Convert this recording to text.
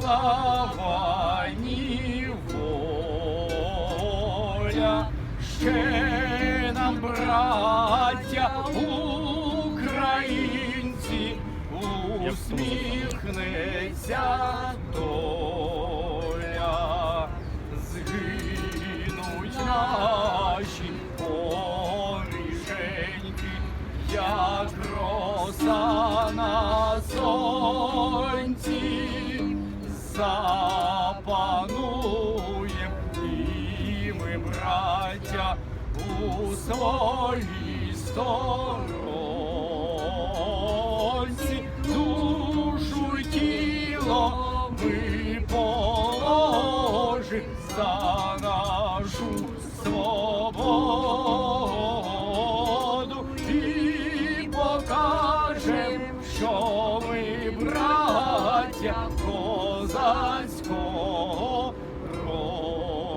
слава, ні воля, ще нам, браття, українці, усміхнеться доля, згинуть наші помішеньки, як роса на сонці, запануєм. І ми, браття, у своїй сторонці, душу й тіло ми положим за нашу свободу. І браття козацького